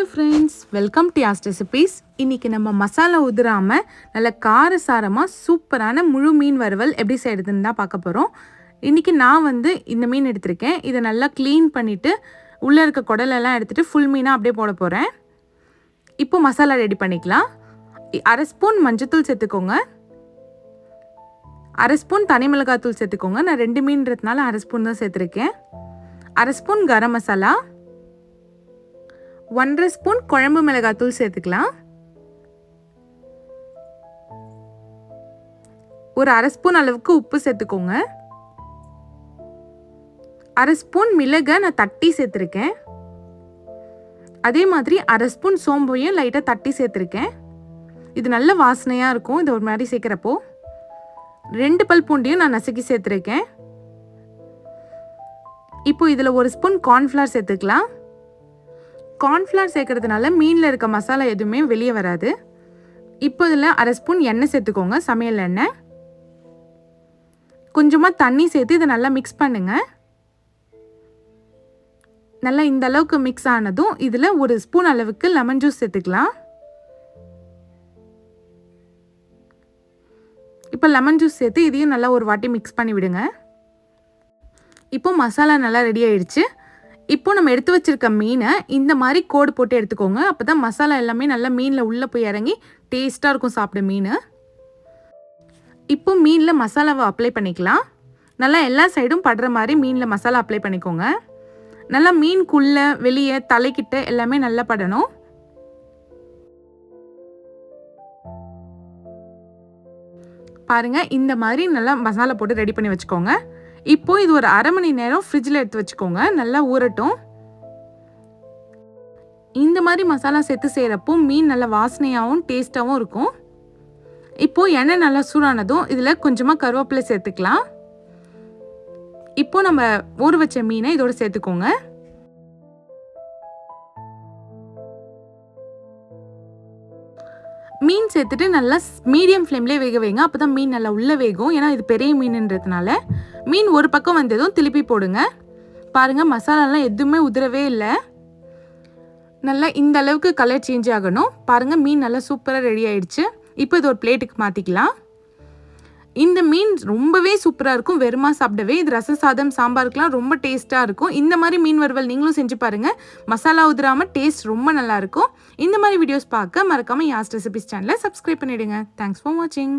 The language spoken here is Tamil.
Hello friends welcome to Yas recipes இன்றைக்கி நம்ம மசாலா உதிராமல் நல்ல காரசாரமாக சூப்பரான முழு மீன் வறுவல் எப்படி செய்கிறதுன்னு தான் பார்க்க போகிறோம் இன்றைக்கி நான் வந்து இந்த மீன் எடுத்திருக்கேன். இதை நல்லா க்ளீன் பண்ணிவிட்டு உள்ளே இருக்க குடலெல்லாம் எடுத்துகிட்டு ஃபுல் மீனாக அப்படியே போட போகிறேன் இப்போ மசாலா ரெடி பண்ணிக்கலாம். அரை ஸ்பூன் மஞ்சத்தூள் சேர்த்துக்கோங்க. அரை ஸ்பூன் தனி மிளகாத்தூள் சேர்த்துக்கோங்க. நான் ரெண்டு மீன்றதுனால அரை ஸ்பூன் தான் சேர்த்துருக்கேன். அரை ஸ்பூன் கரம் மசாலா. ஒன்றரை ஸ்பூன் குழம்பு மிளகாத்தூள் சேர்த்துக்கலாம். ஒரு அரை ஸ்பூன் அளவுக்கு உப்பு சேர்த்துக்கோங்க. அரை ஸ்பூன் மிளகை நான் தட்டி சேர்த்துருக்கேன். அதே மாதிரி அரை ஸ்பூன் சோம்பையும் லைட்டாக தட்டி சேர்த்துருக்கேன். இது நல்ல வாசனையாக இருக்கும். இது ஒரு மாதிரி சேர்க்குறப்போ ரெண்டு பல் பூண்டையும் நான் நசுக்கி சேர்த்துருக்கேன். இப்போ இதில் ஒரு ஸ்பூன் கார்ன்ஃப்ளவர் சேர்த்துக்கலாம். கார்ன்ஃப்ளவர் சேர்க்கறதுனால மீனில் இருக்க மசாலா எதுவுமே வெளியே வராது. இப்போ இதில் அரை ஸ்பூன் எண்ணெய் சேர்த்துக்கோங்க சமையல் எண்ணெய். கொஞ்சமாக தண்ணி சேர்த்து இதை நல்லா மிக்ஸ் பண்ணுங்க. நல்லா இந்த அளவுக்கு மிக்ஸ் ஆனதும் இதில் ஒரு ஸ்பூன் அளவுக்கு லெமன் ஜூஸ் சேர்த்துக்கலாம். இப்போ லெமன் ஜூஸ் சேர்த்து இதையும் நல்லா ஒரு வாட்டி மிக்ஸ் பண்ணி விடுங்க. இப்போ மசாலா நல்லா ரெடி ஆயிடுச்சு. இப்போ நம்ம எடுத்து வச்சிருக்க மீனை இந்த மாதிரி கோடு போட்டு எடுத்துக்கோங்க. அப்போ தான் மசாலா எல்லாமே நல்லா மீனில் உள்ளே போய் இறங்கி டேஸ்ட்டாக இருக்கும் சாப்பிட மீன். இப்போ மீனில் மசாலாவை அப்ளை பண்ணிக்கலாம். நல்லா எல்லா சைடும் படுற மாதிரி மீனில் மசாலா அப்ளை பண்ணிக்கோங்க. நல்லா மீனுக்குள்ளே வெளியே தலைக்கிட்ட எல்லாமே நல்லா படணும். பாருங்க இந்த மாதிரி நல்லா மசாலா போட்டு ரெடி பண்ணி வச்சுக்கோங்க. இப்போ இது ஒரு அரை மணி நேரம் ஃப்ரிட்ஜில் எடுத்து வச்சுக்கோங்க. நல்லா ஊறட்டும். இந்த மாதிரி மசாலா சேர்த்து செய்கிறப்போ மீன் நல்லா வாசனையாகவும் டேஸ்ட்டாகவும் இருக்கும். இப்போது எண்ணெய் நல்லா சூடானதும் இதில் கொஞ்சமாக கருவேப்பிலை சேர்த்துக்கலாம். இப்போது நம்ம ஊற வச்ச மீனை இதோட சேர்த்துக்கோங்க. மீன் சேர்த்துட்டு நல்லா மீடியம் ஃப்ளேம்லேயே வேக வைங்க. அப்போ தான் மீன் நல்லா உள்ளே வேகும். ஏன்னா இது பெரிய மீனுன்றதுனால. மீன் ஒரு பக்கம் வந்ததும் திருப்பி போடுங்க. பாருங்கள் மசாலாலாம் எதுவுமே உதிரவே இல்லை. நல்லா இந்த அளவுக்கு கலர் சேஞ்ச் ஆகணும். பாருங்கள் மீன் நல்லா சூப்பராக ரெடி ஆயிடுச்சு. இப்போ இது ஒரு பிளேட்டுக்கு மாற்றிக்கலாம் இந்த மீன் ரொம்பவே சூப்பராக இருக்கும். வெறுமா சாப்பிடவே. இது ரச சாதம் சாம்பாருக்குலாம் ரொம்ப டேஸ்ட்டாக இருக்கும். இந்த மாதிரி மீன் வறுவல் நீங்களும் செஞ்சு பாருங்கள் மசாலா உதிராமல் டேஸ்ட் ரொம்ப நல்லாயிருக்கும் இந்த மாதிரி வீடியோஸ் பார்க்க மறக்காமல் யாஸ் ரெசிபிஸ் சேனலை சப்ஸ்கிரைப் பண்ணிவிடுங்க தேங்க்ஸ் ஃபார் வாட்சிங்